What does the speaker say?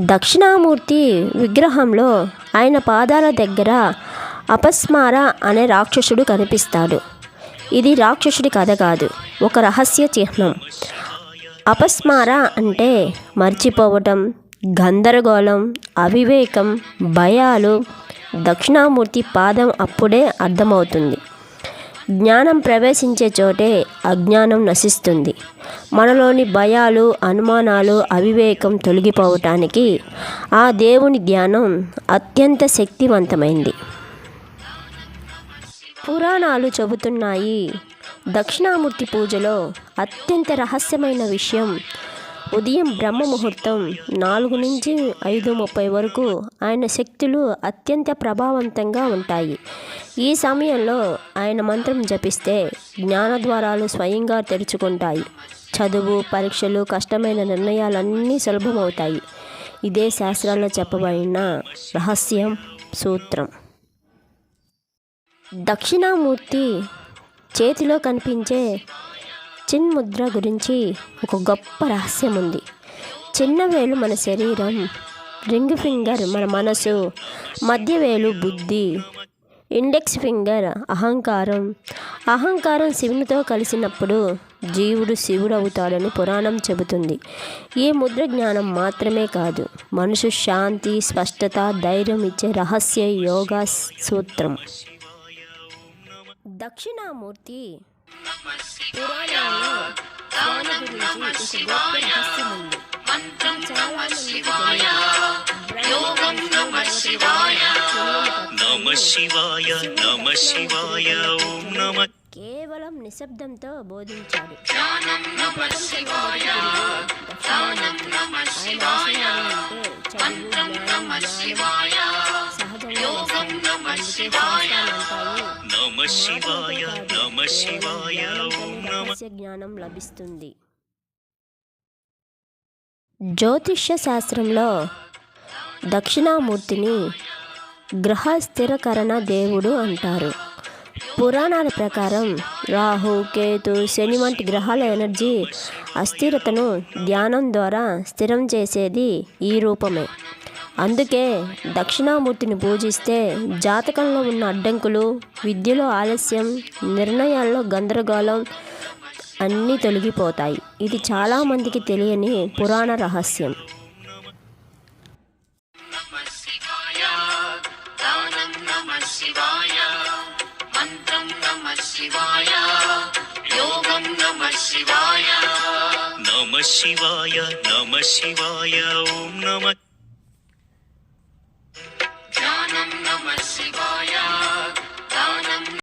దక్షిణామూర్తి విగ్రహంలో ఆయన పాదాల దగ్గర అపస్మార అనే రాక్షసుడు కనిపిస్తాడు. ఇది రాక్షసుడి కథ కాదు ఒక రహస్య చిహ్నం. అపస్మార అంటే మర్చిపోవటం గందరగోళం అవివేకం భయాలు. దక్షిణామూర్తి పాదం అప్పుడే అర్థమవుతుంది. జ్ఞానం ప్రవేశించే చోటే అజ్ఞానం నశిస్తుంది. మనలోని భయాలు అనుమానాలు అవివేకం తొలగిపోవటానికి ఆ దేవుని ధ్యానం అత్యంత శక్తివంతమైంది. పురాణాలు చెబుతున్నాయి. దక్షిణామూర్తి పూజలో అత్యంత రహస్యమైన విషయం ఉదయం బ్రహ్మ ముహూర్తం నాలుగు నుంచి ఐదు ముప్పై వరకు ఆయన శక్తులు అత్యంత ప్రభావవంతంగా ఉంటాయి. ఈ సమయంలో ఆయన మంత్రం జపిస్తే జ్ఞానద్వారాలు స్వయంగా తెరుచుకుంటాయి. చదువు పరీక్షలు కష్టమైన నిర్ణయాలన్నీ సులభమవుతాయి. ఇదే శాస్త్రాల్లో చెప్పబడిన రహస్యం సూత్రం. దక్షిణామూర్తి చేతిలో కనిపించే చిన్ ముద్ర గురించి ఒక గొప్ప రహస్యం ఉంది చిన్నవేలు మన శరీరం రింగ్ ఫింగర్ మన మనసు మధ్య వేలు బుద్ధి ఇండెక్స్ ఫింగర్ అహంకారం. అహంకారం శివునితో కలిసినప్పుడు జీవుడు శివుడు అవుతాడని పురాణం చెబుతుంది. ఈ ముద్ర జ్ఞానం మాత్రమే కాదు మనసు శాంతి స్పష్టత ధైర్యం ఇచ్చే రహస్య యోగా సూత్రం. దక్షిణామూర్తి గురించి ఒక గొప్ప రహస్యం ఉంది కేవలం నిశ్శబ్దంతో బోధించాడు ఈ ప్రపంచంలో బతికింది జ్యోతిష్య శాస్త్రంలో దక్షిణామూర్తిని గ్రహ స్థిరకరణ దేవుడు అంటారు. పురాణాల ప్రకారం రాహు కేతు శని వంటి గ్రహాల ఎనర్జీ అస్థిరతను ధ్యానం ద్వారా స్థిరం చేసేది ఈ రూపమే. అందుకే దక్షిణామూర్తిని పూజిస్తే జాతకంలో ఉన్న అడ్డంకులు విద్యలో ఆలస్యం నిర్ణయాల్లో గందరగోళం అన్నీ తొలగిపోతాయి. ఇది చాలామందికి తెలియని పురాణ రహస్యం. శివాయ నమ శివాయ నమ శివాయ నమ శివాయ ఓం నమ ధ్యానం నమ శివాయ